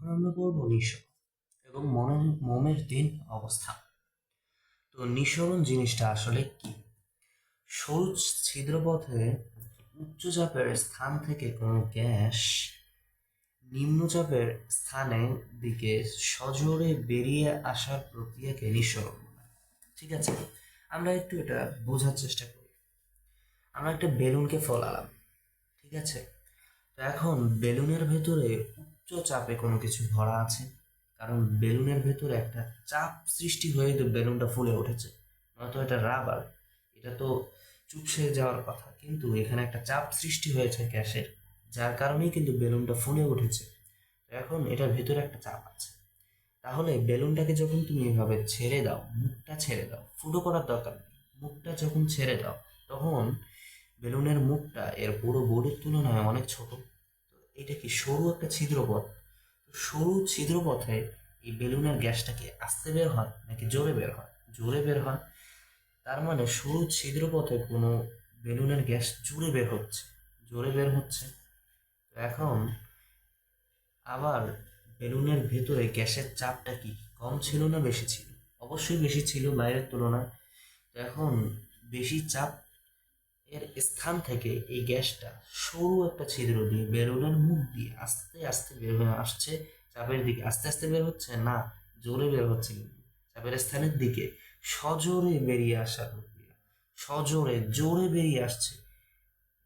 এখন আমরা পড়ব নিঃসরণ এবং মনের মোমের দিন অবস্থা। তো নিঃসরণ জিনিসটা আসলে কি? সরু ছিদ্রপথে উচ্চচাপের স্থান থেকে কোনো গ্যাস নিম্নচাপের স্থানের দিকে সজোরে বেরিয়ে আসার প্রক্রিয়াকে নিঃসরণ ঠিক আছে? আমরা একটু এটা বোঝার চেষ্টা করি। আমরা একটা বেলুনকে ফলালাম। ঠিক আছে? তো এখন বেলুনের ভেতরে চাপে কোনো কিছু ভরা আছে? কারণ বেলুনের ভেতরে একটা চাপ সৃষ্টি হয়ে বেলুনটা ফুলে উঠেছে। নয়তো এটা রাবার এটা তো চুপসে যাওয়ার কথা। কিন্তু এখানে একটা চাপ সৃষ্টি হয়েছে গ্যাসের, যার কারণেই কিন্তু বেলুনটা ফুলে উঠেছে। এখন এটার ভেতরে একটা চাপ আছে। তাহলে বেলুনটাকে যখন তুমি এভাবে ছেড়ে দাও, মুখটা ছেড়ে দাও, ফুটো করার দরকার নেই। মুখটা যখন ছেড়ে দাও, তখন বেলুনের মুখটা এর পুরো বোর্ডের তুলনায় অনেক ছোট। এটা কি সরু একটা ছিদ্রপথ? সরু ছিদ্রপথে এই বেলুনের গ্যাসটাকে আস্তে বের হয় নাকি জোরে বের হয়? জোরে বের হয়। তার মানে সরু ছিদ্রপথে কোনো বেলুনের গ্যাস জোরে বের হচ্ছে, জোরে বের হচ্ছে। এখন আবার বেলুনের ভেতরে গ্যাসের চাপটা কি কম ছিল না বেশি ছিল? অবশ্যই বেশি ছিল বাইরের তুলনায়। এখন বেশি চাপ এর স্থান থেকে এই গ্যাসটা সরু একটা ছিদ্র দিয়ে বেলুনের মুখ দিয়ে আস্তে আস্তে বের হয়ে আসছে চাপের দিকে। আস্তে আস্তে বের হচ্ছে? না, জোরে বের হচ্ছে কিন্তু। চাপের স্থানের দিকে সজোরে বেরিয়ে আসার প্রক্রিয়া। সজোরে, জোরে বেরিয়ে আসছে।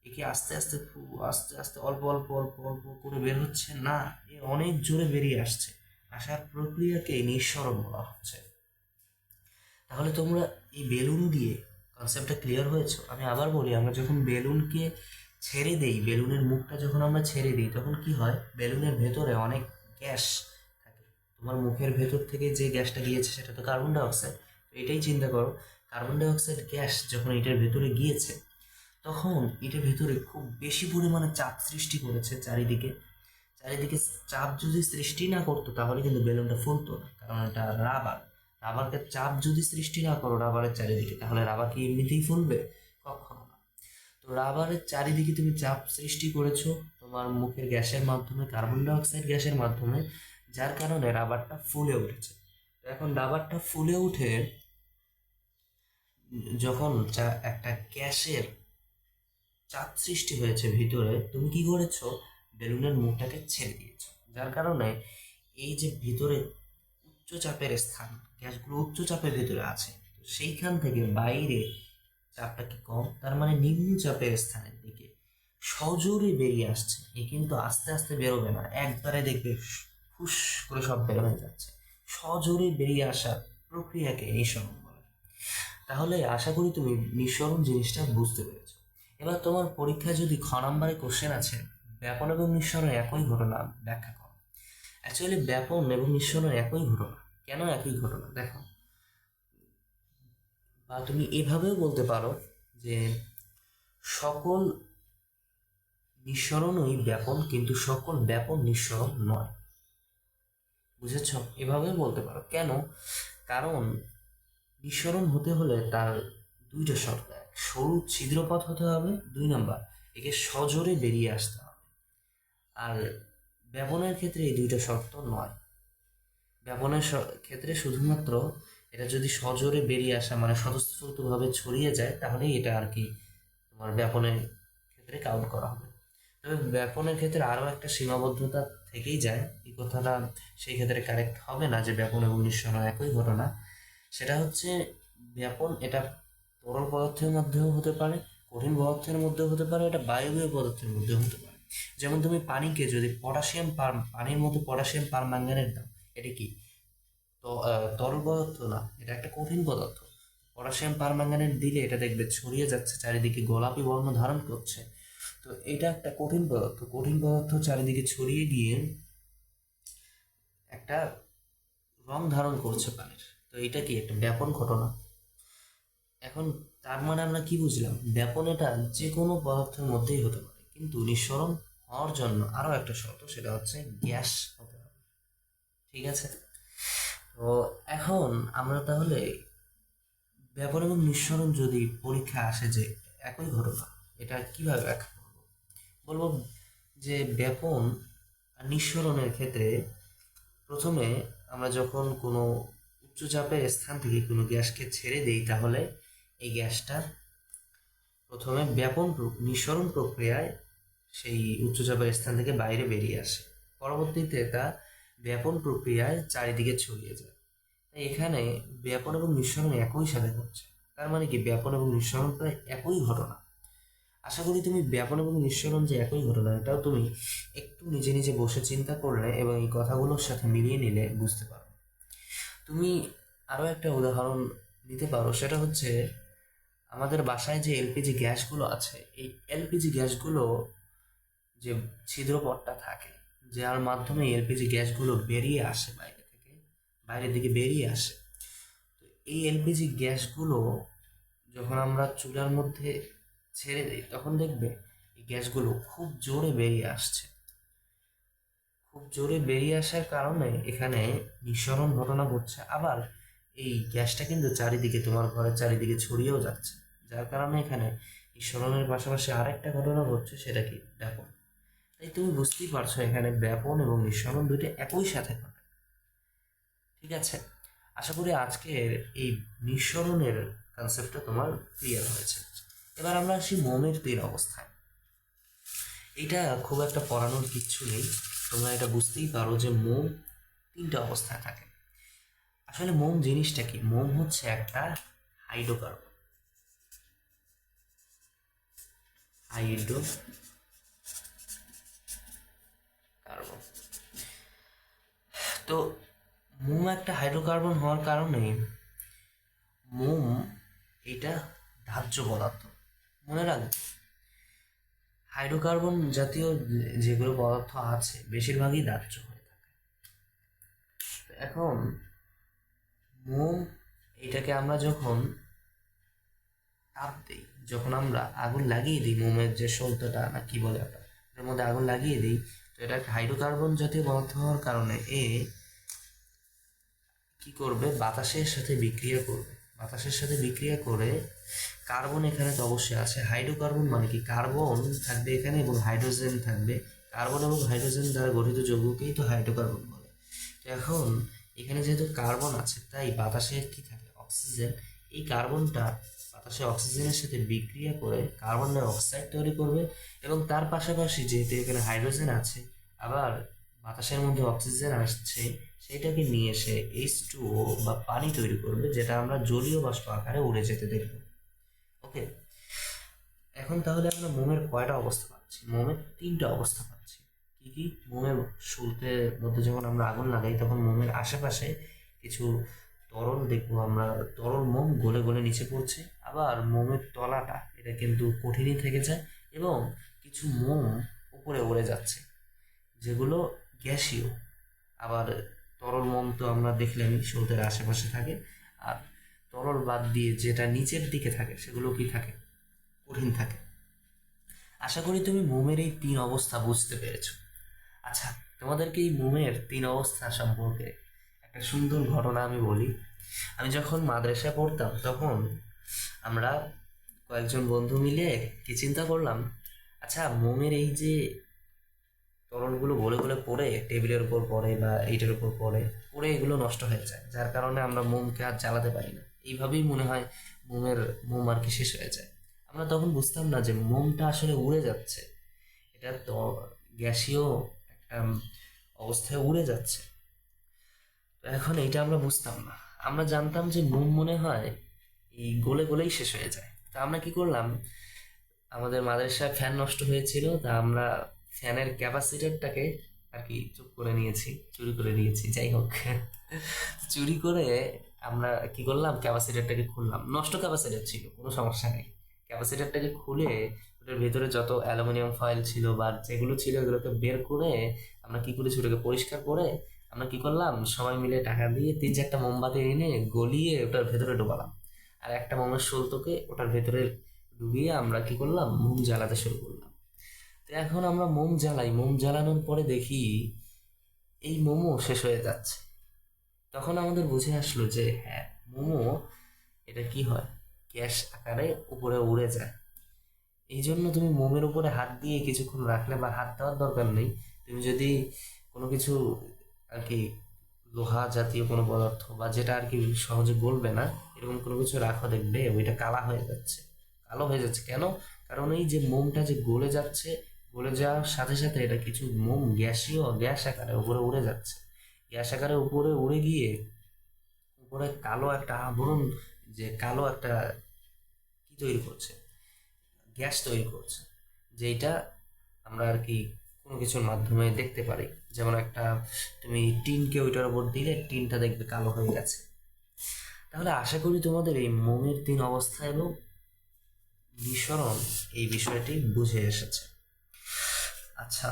একে আস্তে আস্তে আস্তে আস্তে অল্প অল্প অল্প অল্প করে বের হচ্ছে? না, এ অনেক জোরে বেরিয়ে আসছে। আসার প্রক্রিয়াকে নিঃসরণ বলা হচ্ছে। তাহলে তোমরা এই বেলুন দিয়ে কনসেপ্টটা ক্লিয়ার হয়েছে? আমি আবার বলি, আমরা যখন বেলুনকে ছেড়ে দেই, বেলুনের মুখটা যখন আমরা ছেড়ে দিই, তখন কি হয়? বেলুনের ভেতরে অনেক গ্যাস থাকে। তোমার মুখের ভেতর থেকে যে গ্যাসটা গিয়েছে, সেটা তো কার্বন ডাইঅক্সাইড এটাই চিন্তা করো কার্বন ডাইঅক্সাইড গ্যাস যখন এটার ভেতরে গিয়েছে, তখন এটার ভেতরে খুব বেশি পরিমাণে চাপ সৃষ্টি করেছে চারিদিকে। চারিদিকে চাপ যদি সৃষ্টি না করতো, তাহলে কিন্তু বেলুনটা ফুলতো কারণ এটা রাবার রাবারকে চাপ যদি সৃষ্টি না করো রাবারের চারিদিকে, তাহলে রাবার কি এমনিতেই ফুলবে? কখনো না। তো রাবারের চারিদিকে তুমি চাপ সৃষ্টি করেছ তোমার মুখের গ্যাসের মাধ্যমে, কার্বন ডাইঅক্সাইড গ্যাসের মাধ্যমে, যার কারণে রাবারটা ফুলে উঠেছে। এখন রাবারটা ফুলে উঠে যখন একটা গ্যাসের চাপ সৃষ্টি হয়েছে ভিতরে, তুমি কি করেছ? বেলুনের মুখটাকে ছেড়ে দিয়েছ। যার কারণে এই যে ভিতরে উচ্চ চাপের স্থান গ্যাসগুলো উচ্চ চাপের ভেতরে আছে। সেইখান থেকে বাইরে চাপটা কি কম? তার মানে নিম্ন চাপের স্থানের দিকে। সজোরে বেরিয়ে আসছে। এ কিন্তু আস্তে আস্তে বেরোবে না। একবারে দেখবে ফুস করে সব বের হয়ে যাচ্ছে। সজোরে বেরিয়ে আসার প্রক্রিয়াকে নিঃসরণ বলে। তাহলে আশা করি তুমি নিঃসরণ জিনিসটা বুঝতে পেরেছ। এবার তোমার পরীক্ষায় যদি খ নম্বরে কোশ্চেন আছে, ব্যাপন এবং নিঃসরণ একই ঘটনা ব্যাখ্যা করো। অ্যাকচুয়ালি ব্যাপন এবং নিঃসরণ একই ঘটনা। কেন একই ঘটনা? দেখো। বা তুমি এভাবেও বলতে পারো যে সকল নিঃসরণই ব্যাপন, কিন্তু সকল ব্যাপন নিঃসরণ নয়। বুঝেছ? এভাবে বলতে পারো। কেন? কারণ নিঃসরণ হতে হলে তার দুইটা শর্ত এক, সরু ছিদ্রপথ হতে হবে, দুই নাম্বার, একে সজোরে বেরিয়ে আসতে হবে। আর ব্যাপনের ক্ষেত্রে এই দুইটা শর্ত নয়। ব্যাপনের ক্ষেত্রে শুধুমাত্র এটা যদি সজোরে বেরিয়ে আসা মানে স্বতঃস্ফূর্তভাবে ছড়িয়ে যায়, তাহলেই এটা আর কি তোমার ব্যাপনের ক্ষেত্রে কাউন্ট করা হবে। তবে ব্যাপনের ক্ষেত্রে আরও একটা সীমাবদ্ধতা থেকেই যায়। এই কথাটা সেই ক্ষেত্রে কারেক্ট হবে না যে ব্যাপন এবং নিঃসরণ একই ঘটনা। সেটা হচ্ছে ব্যাপন এটা তরল পদার্থের মধ্যেও হতে পারে, কঠিন পদার্থের মধ্যেও হতে পারে, এটা বায়বীয় পদার্থের মধ্যেও হতে পারে। যেমন তুমি পানিকে যদি পটাশিয়াম পার পানির মধ্যে পটাশিয়াম পার ম্যাঙ্গানেট দাও এটা কি? তো তরল পদার্থ না, এটা একটা কঠিন পদার্থ। পটাশিয়াম পার ম্যাঙ্গানেট দিলে এটা দেখবে ছড়িয়ে যাচ্ছে, চারিদিকে গোলাপি বর্ণ ধারণ করছে। তো, এটা একটা কঠিন পদার্থ। কঠিন পদার্থ চারিদিকে ছড়িয়ে গিয়ে একটা রং ধারণ করছে পানির তো, এটা কি একটা ব্যাপন ঘটনা? এখন, তার মানে আমরা কি বুঝলাম? ব্যাপন এটা যে কোনো পদার্থের মধ্যেই হতে পারে। কিন্তু নিঃসরণ হওয়ার জন্য আরও একটা শর্ত, সেটা হচ্ছে গ্যাস হতে ঠিক আছে? তো এখন আমরা তাহলে ব্যাপন এবং নিঃসরণ যদি পরীক্ষা আসে যে একই ঘটনা, এটা কীভাবে ব্যাখ্যা করব? বলব যে ব্যাপন আর নিঃসরণের ক্ষেত্রে প্রথমে আমরা যখন কোনো উচ্চচাপের স্থান থেকে কোনো গ্যাসকে ছেড়ে দিই, তাহলে এই গ্যাসটা প্রথমে ব্যাপন নিঃসরণ প্রক্রিয়ায় সেই উচ্চচাপের স্থান থেকে বাইরে বেরিয়ে আসে। পরবর্তীতে তা ব্যাপন প্রক্রিয়ায় চারিদিকে ছড়িয়ে যায়। তাই এখানে ব্যাপন এবং নিঃসরণ একই সাথে ঘটছে। তার মানে কি? ব্যাপন এবং নিঃসরণ প্রায় একই ঘটনা। আশা করি তুমি ব্যাপন এবং নিঃসরণ যে একই ঘটনা, এটাও তুমি একটু নিজে নিজে বসে চিন্তা করলে এবং এই কথাগুলোর সাথে মিলিয়ে নিলে বুঝতে পারো। তুমি আরও একটা উদাহরণ নিতে পারো, সেটা হচ্ছে আমাদের বাসায় যে এলপিজি গ্যাসগুলো আছে, এই এলপিজি গ্যাসগুলো যে ছিদ্রপথটা থাকে যার মাধ্যমে এলপিজি গ্যাসগুলো বেরিয়ে আসে বাইরে থেকে, বাইরের দিকে বেরিয়ে আসে। তো এই এলপিজি গ্যাসগুলো যখন আমরা চুলার মধ্যে ছেড়ে দিই, তখন দেখবে এই গ্যাসগুলো খুব জোরে বেরিয়ে আসছে। খুব জোরে বেরিয়ে আসার কারণে এখানে নিঃসরণ ঘটনা ঘটছে। আবার এই গ্যাসটা কিন্তু চারিদিকে, তোমার ঘরের চারিদিকে ছড়িয়েও যাচ্ছে। যার কারণে এখানে নিঃসরণের পাশাপাশি আরেকটা ঘটনা ঘটছে, সেটা কি? ব্যাপন তাই তুমি বুঝতেই পারছ, এখানে ব্যাপন এবং নিঃসরণ দুটো একই সাথে ঘটে। ঠিক আছে? আশা করি আজকের এই নিঃসরণের কনসেপ্টটা তোমার ক্লিয়ার হয়েছে। এবার আমরা আসি মোমের তিন অবস্থায়। এটা খুব একটা পড়ানোর কিচ্ছু নেই। তোমরা এটা বুঝতেই পারো যে মোম তিনটা অবস্থায় থাকে। আসলে মোম জিনিসটা কি? মোম হচ্ছে একটা হাইড্রোকার্বন। হাইড্রো কার্বন তো মোম একটা হাইড্রোকার্বন হওয়ার কারণে মোম এটা ধার্য পদার্থ। মনে রাখবে হাইড্রোকার্বন জাতীয় যেগুলো পদার্থ আছে বেশিরভাগই দাহ্য হয়ে থাকে। এখন মোম এটাকে আমরা যখন তাপ দিই, যখন আমরা আগুন লাগিয়ে দিই, মোমের যে সলতাটা না কি বলে ওটা এর মধ্যে আগুন লাগিয়ে দিই এটা হাইড্রোকার্বন জাতীয় পদার্থ হওয়ার কারণে এ কি করবে? বাতাসের সাথে বিক্রিয়া করবে। বাতাসের সাথে বিক্রিয়া করে কার্বন এখানে তো অবশ্যই আছে। হাইড্রোকার্বন মানে কি? কার্বন থাকবে এখানে এবং হাইড্রোজেন থাকবে। কার্বন এবং হাইড্রোজেন দ্বারা গঠিত যৌগকেই তো হাইড্রোকার্বন বলে। তো এখন এখানে যেহেতু কার্বন আছে, তাই বাতাসে কি থাকে? অক্সিজেন। এই কার্বনটা বাতাসে অক্সিজেনের সাথে বিক্রিয়া করে কার্বন ডাই অক্সাইড তৈরি করবে এবং তার পাশাপাশি যেহেতু এখানে হাইড্রোজেন আছে, আবার বাতাসের মধ্যে অক্সিজেন আসছে সেটাকে নিয়ে এসে এইচ টু বা পানি তৈরি করবে, যেটা আমরা জলীয় বাষ্প আকারে উড়ে যেতে দেখব। ওকে, এখন তাহলে আমরা মোমের কয়টা অবস্থা পাচ্ছি? মোমের তিনটা অবস্থা পাচ্ছি। কি কি? মোমের শুরুতে মধ্যে যখন আমরা আগুন লাগাই, তখন মোমের আশেপাশে কিছু তরল দেখব আমরা, তরল মোম গলে গলে নিচে পড়ছে। আবার মোমের তলাটা, এটা কিন্তু কঠিনই থেকে যায় এবং কিছু মোম উপরে উড়ে যাচ্ছে, যেগুলো গ্যাসীয়। আবার তরল মোম তো আমরা দেখলামই সৌদের আশেপাশে থাকে। আর তরল বাদ দিয়ে যেটা নিচের দিকে থাকে, সেগুলো কি থাকে? কঠিন থাকে। আশা করি তুমি মোমের এই তিন অবস্থা বুঝতে পেরেছ। আচ্ছা তোমাদেরকে এই মোমের তিন অবস্থা সম্পর্কে একটা সুন্দর ঘটনা আমি বলি। আমি যখন মাদ্রাসায় পড়তাম, তখন আমরা কয়েকজন বন্ধু মিলে কি চিন্তা করলাম আচ্ছা মোমের এই যে তরলগুলো গলে গলে পড়ে, টেবিলের উপর পড়ে বা এইটার উপর পড়ে পড়ে এগুলো নষ্ট হয়ে যায়, যার কারণে আমরা মোমকে আর জ্বালাতে পারি না। এইভাবেই মনে হয় মোমের, মোম আর কি শেষ হয়ে যায়। আমরা তখন বুঝতাম না যে মোমটা আসলে উড়ে যাচ্ছে। এটা তো গ্যাসীয় একটা অবস্থায় উড়ে যাচ্ছে। তো এখন এইটা আমরা বুঝতাম না। আমরা জানতাম যে মোম মনে হয় এই গলে গলেই শেষ হয়ে যায়। তা আমরা কি করলাম? আমাদের মাদ্রাসায় ফ্যান নষ্ট হয়েছিল, তা আমরা ফ্যানের ক্যাপাসিটারটাকে আর কি চুপ করে নিয়েছি, চুরি করে নিয়েছি, যাই হোক। চুরি করে আমরা কি করলাম? ক্যাপাসিটারটাকে খুললাম। নষ্ট ক্যাপাসিটার ছিল, কোনো সমস্যা নেই। ক্যাপাসিটারটাকে খুলে ওটার ভেতরে যত অ্যালুমিনিয়াম ফয়েল ছিল বা যেগুলো ছিল এগুলোকে বের করে আমরা কি করেছি? ওটাকে পরিষ্কার করে আমরা কি করলাম? সবাই মিলে টাকা দিয়ে তিন চারটা মোমবাতি এনে গলিয়ে ওটার ভেতরে ঢোকালাম আর একটা মোমের সলতোকে ওটার ভেতরে ডুবিয়ে আমরা কি করলাম? মোম জ্বালাতে শুরু করলাম। তো এখন আমরা মোম জ্বালাই। মোম জ্বালানোর পরে দেখি এই মোমো শেষ হয়ে যাচ্ছে। তখন আমাদের বুঝে আসলো যে হ্যাঁ মোমো এটা কি হয়? গ্যাস আকারে উপরে উড়ে যায়। এই জন্য তুমি মোমের উপরে হাত দিয়ে কিছুক্ষণ রাখলে বা হাত দেওয়ার দরকার নেই। তুমি যদি কোনো কিছু আর কি লোহা জাতীয় কোনো পদার্থ বা যেটা আর কি সহজে গলবে না এরকম কোনো কিছু রাখো দেখবে ওইটা কালা হয়ে যাচ্ছে। কালো হয়ে যাচ্ছে। কেন? কারণ এই যে মোমটা যে গলে যাচ্ছে, গলে যাওয়ার সাথে সাথে এটা কিছু মোম গ্যাসীয় গ্যাস আকারে উপরে উড়ে যাচ্ছে। গ্যাস আকারে উপরে উড়ে গিয়ে উপরে কালো একটা আবরণ, যে কালো একটা কি তৈরি করছে? গ্যাস তৈরি করছে যেটা আমরা আর কি কোনো কিছুর মাধ্যমে দেখতে পারি। যেমন একটা, তুমি টিনকে ওইটার উপর দিলে টিনটা দেখবে কালো হয়ে গেছে। তাহলে আশা করি তোমাদের এই মোমের তিন অবস্থা এবং নিঃসরণ এই বিষয়টি বুঝে এসেছে। আচ্ছা।